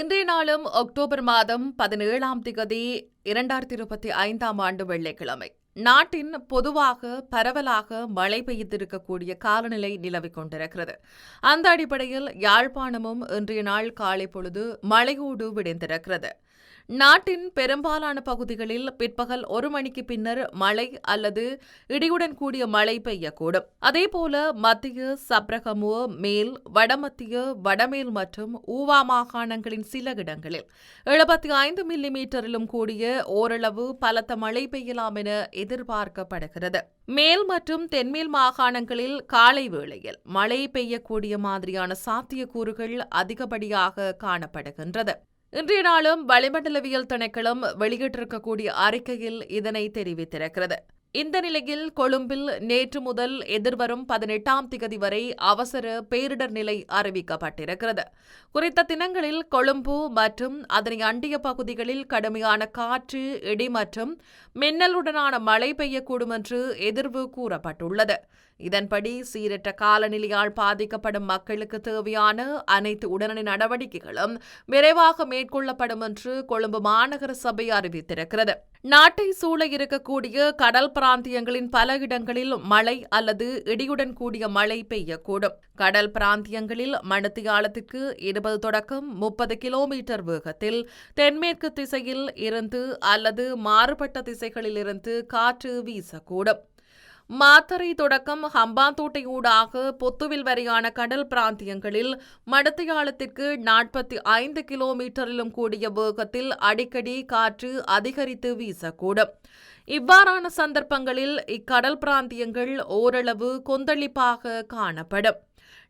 இன்றைய நாளும் அக்டோபர் மாதம் பதினேழாம் திகதி இரண்டாயிரத்தி இருபத்தி ஐந்தாம் ஆண்டு வெள்ளிக்கிழமை. நாட்டின் பொதுவாக பரவலாக மழை பெய்திருக்கக்கூடிய காலநிலை நிலவிக் கொண்டிருக்கிறது. அந்த அடிப்படையில் யாழ்ப்பாணமும் இன்றைய நாள் காலை பொழுது மழையோடு விடைந்திருக்கிறது. நாட்டின் பெரும்பாலான பகுதிகளில் பிற்பகல் ஒரு மணிக்கு பின்னர் மழை அல்லது இடியுடன் கூடிய மழை பெய்யக்கூடும். அதேபோல மத்திய சப்ரகமுவ மேல் வடமத்திய வடமேல் மற்றும் ஊவா மாகாணங்களின் சில இடங்களில் எழுபத்தி ஐந்து மில்லி மீட்டரிலும் கூடிய ஓரளவு பலத்த மழை பெய்யலாம் என எதிர்பார்க்கப்படுகிறது. மேல் மற்றும் தென்மேல் மாகாணங்களில் காலை வேளையில் மழை பெய்யக்கூடிய மாதிரியான சாத்தியக்கூறுகள் அதிகப்படியாக காணப்படுகின்றது. இன்றைய நாளும் வளிமண்டலவியல் திணைக்களம் வெளியிட்டிருக்கக்கூடிய அறிக்கையில் இதனை தெரிவித்திருக்கிறது. இந்த நிலையில் கொழும்பில் நேற்று முதல் எதிர்வரும் பதினெட்டாம் திகதி வரை அவசர பேரிடர் நிலை அறிவிக்கப்பட்டிருக்கிறது. குறித்த தினங்களில் கொழும்பு மற்றும் அதனை அண்டிய பகுதிகளில் கடுமையான காற்று இடி மற்றும் மின்னலுடனான மழை பெய்யக்கூடும் என்று எதிர்வு கூறப்பட்டுள்ளது. இதன்படி சீரற்ற காலநிலையால் பாதிக்கப்படும் மக்களுக்கு தேவையான அனைத்து உடனடி நடவடிக்கைகளும் விரைவாக மேற்கொள்ளப்படும் என்று கொழும்பு மாநகர சபை அறிவித்திருக்கிறது. நாட்டை சூழ இருக்கக்கூடிய கடல் பிராந்தியங்களின் பல இடங்களில் மழை அல்லது இடியுடன் கூடிய மழை பெய்யக்கூடும். கடல் பிராந்தியங்களில் மணித்தியாலத்திற்கு இருபது தொடக்கம் முப்பது கிலோமீட்டர் வேகத்தில் தென்மேற்கு திசையில் இருந்து அல்லது மாறுபட்ட திசைகளிலிருந்து காற்று வீசக்கூடும். மாத்தரை தொடக்கம் ஹம்பாந்தோட்டை ஊடாக பொத்துவில் வரையான கடல் பிராந்தியங்களில் மடத்தையாளத்திற்கு நாற்பத்தி ஐந்து கிலோமீட்டரிலும் கூடிய வேகத்தில் அடிக்கடி காற்று அதிகரித்து வீசக்கூடும். இவ்வாறான சந்தர்ப்பங்களில் இக்கடல் பிராந்தியங்கள் ஓரளவு கொந்தளிப்பாக காணப்படும்.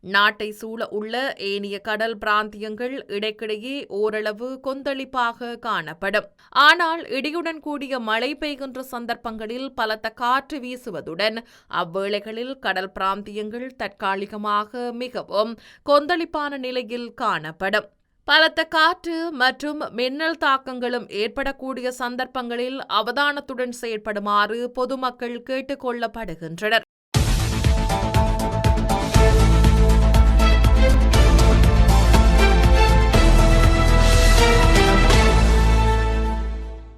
நாட்டை சூழ உள்ள ஏனைய கடல் பிராந்தியங்கள் இடைக்கிடையே ஓரளவு கொந்தளிப்பாக காணப்படும். ஆனால் இடியுடன் கூடிய மழை பெய்கின்ற சந்தர்ப்பங்களில் பலத்த காற்று வீசுவதுடன் அவ்வேளைகளில் கடல் பிராந்தியங்கள் தற்காலிகமாக மிகவும் கொந்தளிப்பான நிலையில் காணப்படும். பலத்த காற்று மற்றும் மின்னல் தாக்கங்களும் ஏற்படக்கூடிய சந்தர்ப்பங்களில் அவதானத்துடன் செயற்படுமாறு பொதுமக்கள் கேட்டுக்கொள்ளப்படுகின்றனர்